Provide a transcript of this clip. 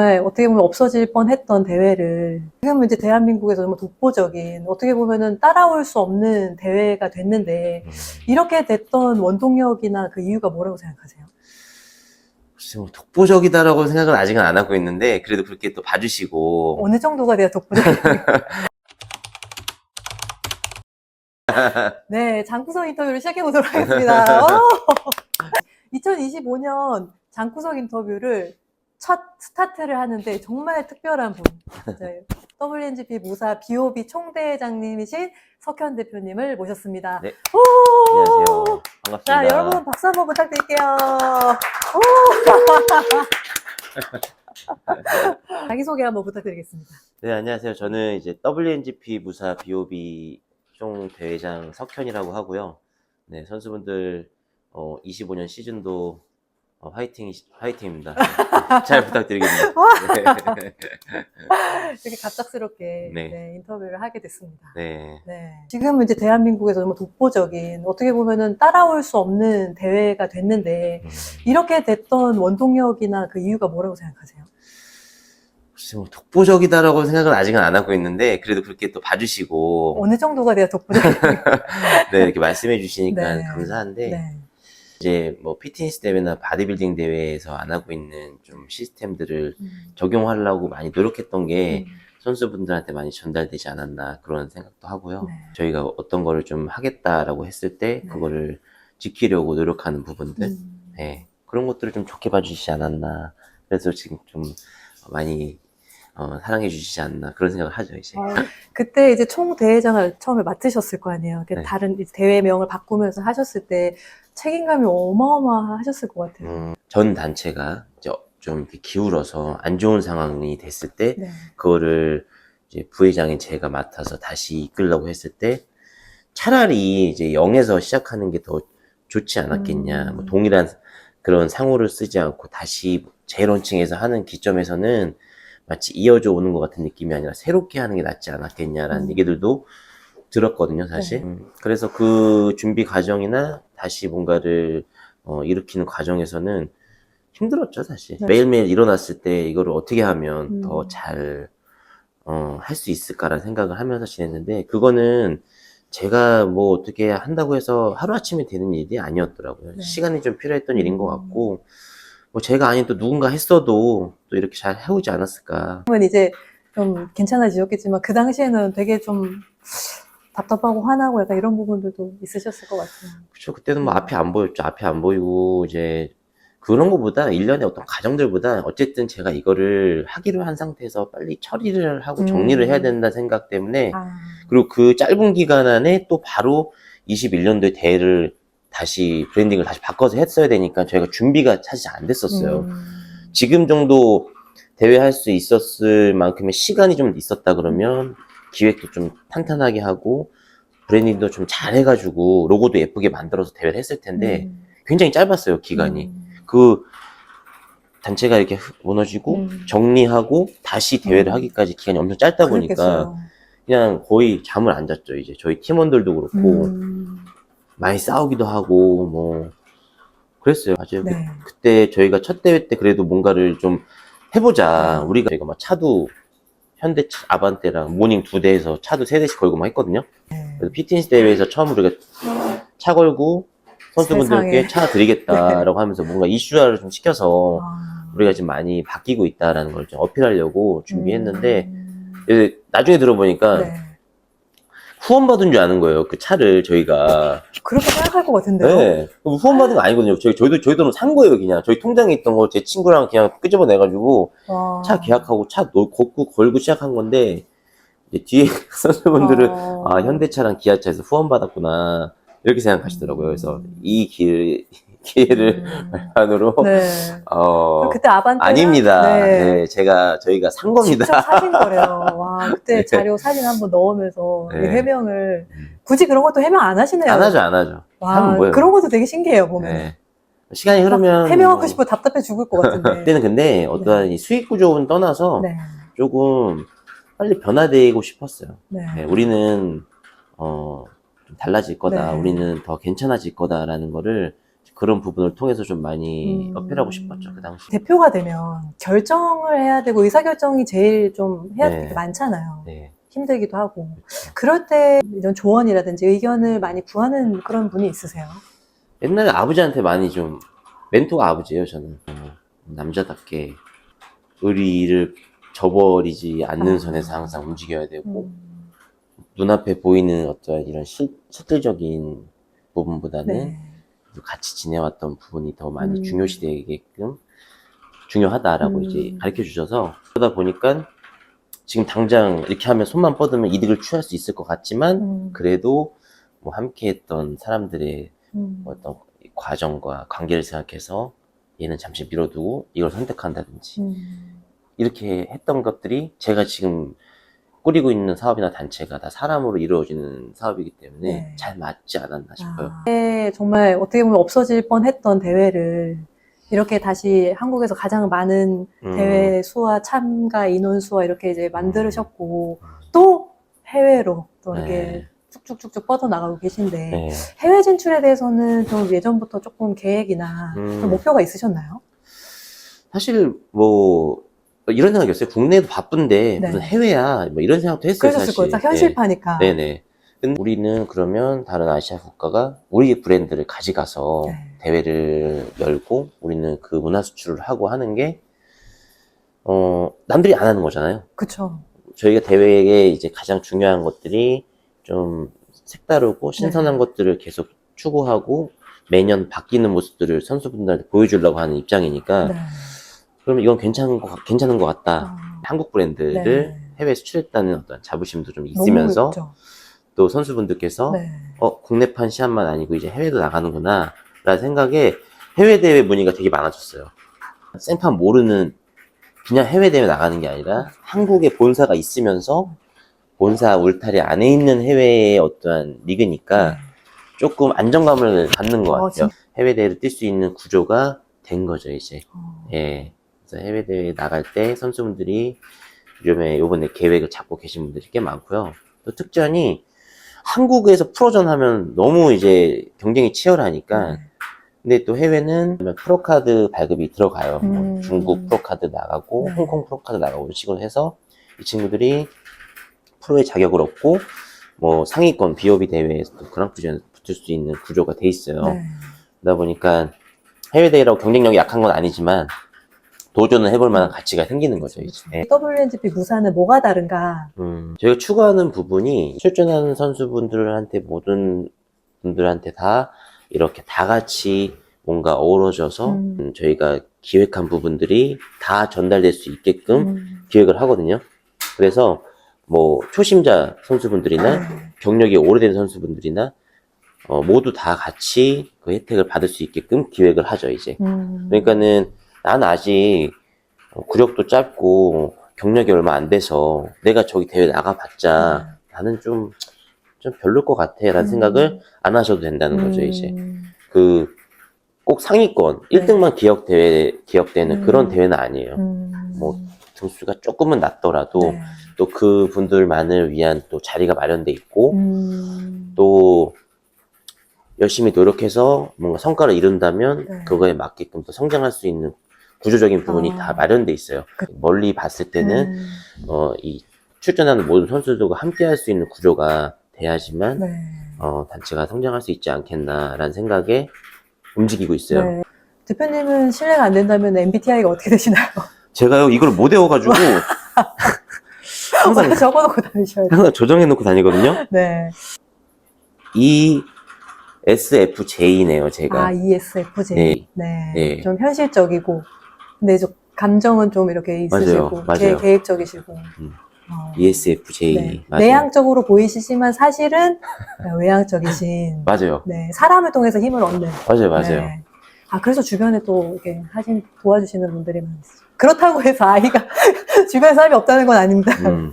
네, 어떻게 보면 없어질 뻔했던 대회를 지금 이제 대한민국에서 정말 독보적인 어떻게 보면은 따라올 수 없는 대회가 됐는데 음, 이렇게 됐던 원동력이나 그 이유가 뭐라고 생각하세요? 글쎄, 뭐 독보적이다라고 생각은 아직은 안 하고 있는데 그래도 그렇게 또 봐주시고 어느 정도가 돼야 독보적인가요? 네, 장구석 인터뷰를 시작해 보도록 하겠습니다. 2025년 장구석 인터뷰를 첫 스타트를 하는데 정말 특별한 분, WNGP 무사 BOB 총대장님이신 석현 대표님을 모셨습니다. 네. 오! 안녕하세요. 반갑습니다. 자, 여러분 박수 한번 부탁드릴게요. 오! 자기소개 한번 부탁드리겠습니다. 네, 안녕하세요. 저는 이제 WNGP 무사 BOB 총 대회장 석현이라고 하고요. 네, 선수분들 어, 25년 시즌도 어, 화이팅 화이팅입니다. 잘 부탁드리겠습니다. 네. 이렇게 갑작스럽게 네. 네, 인터뷰를 하게 됐습니다. 네. 네. 지금 이제 대한민국에서 정말 독보적인 어떻게 보면은 따라올 수 없는 대회가 됐는데 음, 이렇게 됐던 원동력이나 그 이유가 뭐라고 생각하세요? 글쎄, 뭐 독보적이다라고 생각은 아직은 안 하고 있는데 그래도 그렇게 또 봐주시고 어느 정도가 돼야 독보적인가요? 네, 이렇게 말씀해 주시니까 네. 감사한데 네. 이제 뭐 피트니스 대회나 바디빌딩 대회에서 안 하고 있는 좀 시스템들을 음. 적용하려고 많이 노력했던 게 음. 선수분들한테 많이 전달되지 않았나 그런 생각도 하고요. 네. 저희가 어떤 거를 좀 하겠다라고 했을 때 네. 그거를 지키려고 노력하는 부분들, 음. 네. 그런 것들을 좀 좋게 봐주시지 않았나. 그래서 지금 좀 많이 어, 사랑해 주시지 않나 그런 생각을 하죠 이제. 어, 그때 이제 총 대회장을 처음에 맡으셨을 거 아니에요. 그 네. 다른 대회명을 바꾸면서 하셨을 때 책임감이 어마어마하셨을 것 같아요. 음, 전 단체가 이제 좀 이렇게 기울어서 안 좋은 상황이 됐을 때 네. 그거를 이제 부회장인 제가 맡아서 다시 이끌려고 했을 때 차라리 이제 0에서 시작하는 게 더 좋지 않았겠냐. 음. 뭐 동일한 그런 상호를 쓰지 않고 다시 재론칭해서 하는 기점에서는 마치 이어져 오는 것 같은 느낌이 아니라 새롭게 하는 게 낫지 않았겠냐라는 음. 얘기들도 들었거든요, 사실. 네. 음, 그래서 그 준비 과정이나 다시 뭔가를 어, 일으키는 과정에서는 힘들었죠, 사실. 네. 매일매일 일어났을 때 이거를 어떻게 하면 음. 더 잘, 어, 할 수 있을까라는 생각을 하면서 지냈는데, 그거는 제가 뭐 어떻게 한다고 해서 하루아침에 되는 일이 아니었더라고요. 네. 시간이 좀 필요했던 일인 것 음. 같고, 뭐 제가 아닌 또 누군가 했어도 또 이렇게 잘 해오지 않았을까. 그러면 이제 좀 괜찮아지셨겠지만 그 당시에는 되게 좀 답답하고 화나고 약간 이런 부분들도 있으셨을 것 같아요. 그쵸. 그때는 뭐 음. 앞이 안 보였죠. 앞이 안 보이고, 이제, 그런 것보다, 일련의 어떤 과정들보다, 어쨌든 제가 이거를 하기로 한 상태에서 빨리 처리를 하고 음. 정리를 해야 된다 생각 때문에, 아, 그리고 그 짧은 기간 안에 또 바로 21년도에 대회를 다시 브랜딩을 다시 바꿔서 했어야 되니까 저희가 준비가 사실 안 됐었어요. 음. 지금 정도 대회 할 수 있었을 만큼의 시간이 좀 있었다 그러면 기획도 좀 탄탄하게 하고 브랜딩도 좀 잘 해가지고 로고도 예쁘게 만들어서 대회를 했을 텐데 음. 굉장히 짧았어요 기간이 음. 그 단체가 이렇게 흑- 무너지고 음. 정리하고 다시 대회를 음. 하기까지 기간이 엄청 짧다 보니까 그랬겠어요. 그냥 거의 잠을 안 잤죠 이제 저희 팀원들도 그렇고 음. 많이 싸우기도 하고 뭐 그랬어요 맞아요 네. 그때 저희가 첫 대회 때 그래도 뭔가를 좀 해보자. 음. 우리가 저희가 막 차도 현대 차- 아반떼랑 모닝 두 대에서 차도 세 대씩 걸고 막 했거든요. 네. 그래서 피트니스 대회에서 처음 우리가 차 걸고 선수분들께. 차 드리겠다라고 하면서 뭔가 이슈화를 좀 시켜서 아. 우리가 지금 많이 바뀌고 있다라는 걸 좀 어필하려고 준비했는데 음. 나중에 들어보니까 네. 후원받은 줄 아는 거예요. 그 차를 저희가. 그렇게 생각할 것 같은데요. 네. 후원받은 거 아니거든요. 저희, 저희도, 저희 돈으로 산 거예요, 그냥. 저희 통장에 있던 거 제 친구랑 그냥 끄집어내가지고 와. 차 계약하고 차 놓- 걷고 걸고 시작한 건데 이제 뒤에 선수분들은 어. 아 현대차랑 기아차에서 후원받았구나 이렇게 생각하시더라고요. 그래서 음. 이 기회, 기회를 음. 안으로 네. 어 그때 아반떼 아닙니다. 네. 네. 제가 저희가 산 겁니다. 직접 사신 거래요. 와, 그때 네. 자료 사진 한번 넣으면서 네. 해명을 음. 굳이 그런 것도 해명 안 하시네요. 안 하죠, 안 하죠. 와? 그런 것도 되게 신기해요 보면. 네. 시간이 흐르면 해명하고 뭐- 싶어 답답해 죽을 것 같은데. 그때는 근데 어떠한 이 수익 구조는 떠나서 네. 조금 빨리 변화되고 싶었어요. 네. 네, 우리는 어, 좀 달라질 거다. 네. 우리는 더 괜찮아질 거다라는 거를 그런 부분을 통해서 좀 많이 음. 어필하고 싶었죠 그 당시. 대표가 되면 결정을 해야 되고 의사결정이 제일 좀 해야 될 네. 게 많잖아요. 네. 힘들기도 하고. 그렇죠. 그럴 때 이런 조언이라든지 의견을 많이 구하는 그런 분이 있으세요? 옛날에 아버지한테 많이 좀 멘토가 아버지예요 저는 어, 남자답게 의리를 저버리지 않는 아. 선에서 항상 움직여야 되고 음. 눈앞에 보이는 어떤 이런 실, 실질적인 부분보다는 네. 같이 지내왔던 부분이 더 많이 음. 중요시되게끔 중요하다라고 음. 이제 가르쳐 주셔서 그러다 보니까 지금 당장 이렇게 하면 손만 뻗으면 이득을 취할 수 있을 것 같지만 음. 그래도 뭐 함께 했던 사람들의 음. 어떤 과정과 관계를 생각해서 얘는 잠시 미뤄두고 이걸 선택한다든지 음. 이렇게 했던 것들이 제가 지금 꾸리고 있는 사업이나 단체가 다 사람으로 이루어지는 사업이기 때문에 네. 잘 맞지 않았나 싶어요. 아, 네, 정말 어떻게 보면 없어질 뻔했던 대회를 이렇게 다시 한국에서 가장 많은 음. 대회 수와 참가 인원 수와 이렇게 이제 만들으셨고 음. 또 해외로 또 이렇게 네. 쭉쭉쭉쭉 뻗어나가고 계신데 네. 해외 진출에 대해서는 좀 예전부터 조금 계획이나 음. 좀 목표가 있으셨나요? 사실 뭐 이런 생각이었어요. 국내도 바쁜데 네. 무슨 해외야 뭐 이런 생각도 했어요. 그러셨을. 거예요. 딱 현실파니까. 네. 네네. 근데 우리는 그러면 다른 아시아 국가가 우리의 브랜드를 가져가서 네. 대회를 열고 우리는 그 문화 수출을 하고 하는 게 어, 남들이 안 하는 거잖아요. 그쵸. 저희가 대회에 이제 가장 중요한 것들이 좀 색다르고 신선한 네. 것들을 계속 추구하고 매년 바뀌는 모습들을 선수분들한테 보여주려고 하는 입장이니까 네. 그러면 이건 괜찮은 것, 같- 괜찮은 것 같다. 아, 한국 브랜드를 네. 해외에 수출했다는 어떤 자부심도 좀 있으면서 있죠. 또 선수분들께서 네. 어 국내판 시합만 아니고 이제 해외도 나가는구나 라는 생각에 해외 대회 문의가 되게 많아졌어요. 생판 모르는 그냥 해외 대회 나가는 게 아니라 한국에 본사가 있으면서 본사 울타리 안에 있는 해외의 어떠한 리그니까 네. 조금 안정감을 갖는 것 어, 같아요. 해외 대회를 뛸 수 있는 구조가 된 거죠 이제. 어. 예. 해외 대회 나갈 때 선수분들이 요즘에 요번에 계획을 잡고 계신 분들이 꽤 많고요. 또 특전이 한국에서 프로전 하면 너무 이제 경쟁이 치열하니까 네. 근데 또 해외는 프로카드 발급이 들어가요. 뭐 음. 중국 프로카드 나가고 네. 홍콩 프로카드 나가고 이런 식으로 해서 이 친구들이 프로의 자격을 얻고 뭐 상위권 비오비 대회에서 또 그랑프리전에 붙을 수 있는 구조가 돼 있어요. 네. 그러다 보니까 해외 대회라고 경쟁력이 약한 건 아니지만 도전을 해볼 만한 가치가 생기는 거죠. 이제. 예. WNGP 무사는 뭐가 다른가? 음, 저희가 추구하는 부분이 출전하는 선수분들한테 모든 분들한테 다 이렇게 다 같이 뭔가 어우러져서 음. 음, 저희가 기획한 부분들이 다 전달될 수 있게끔 음. 기획을 하거든요. 그래서 뭐 초심자 선수분들이나 네. 경력이 오래된 선수분들이나 어, 모두 다 같이 그 혜택을 받을 수 있게끔 기획을 하죠, 이제. 음. 그러니까는 난 아직 어, 구력도 짧고 경력이 얼마 안 돼서 내가 저기 대회 나가봤자 나는 좀, 좀 별로일 것 같아 라는 음. 생각을 안 하셔도 된다는 거죠, 음. 이제. 그, 꼭 상위권, 네. 1등만 기억 대회, 기억되는 음. 그런 대회는 아니에요. 음. 뭐, 등수가 조금은 낮더라도 네. 또 그 분들만을 위한 또 자리가 마련돼 있고 음. 또 열심히 노력해서 뭔가 성과를 이룬다면 네. 그거에 맞게끔 또 성장할 수 있는 구조적인 부분이 아. 다 마련돼 있어요. 그- 멀리 봤을 때는 음. 어, 이 출전하는 모든 선수들과 함께 할 수 있는 구조가 돼야지만 네. 어, 단체가 성장할 수 있지 않겠나라는 생각에 움직이고 있어요. 네. 대표님은 실례가 안 된다면 MBTI가 어떻게 되시나요? 제가요 이걸 못 외워가지고 항상 적어놓고 다니셔야 돼요. 항상 조정해놓고 다니거든요. 네. E ESFJ네요 제가. 아, ESFJ. 네. 네. 네. 좀 현실적이고. 근데 좀 감정은 좀 이렇게 있으시고. 맞아요. 맞아요. 계, 계획적이시고. 음. 어. ESFJ 네. 맞아요. 내향적으로 보이시지만 사실은 외향적이신. 맞아요. 네. 사람을 통해서 힘을 얻는. 맞아요, 맞아요. 네. 아, 그래서 주변에 또 이렇게 하신, 도와주시는 분들이 많으시죠. 그렇다고 해서 아이가 주변에 사람이 없다는 건 아닙니다. 음.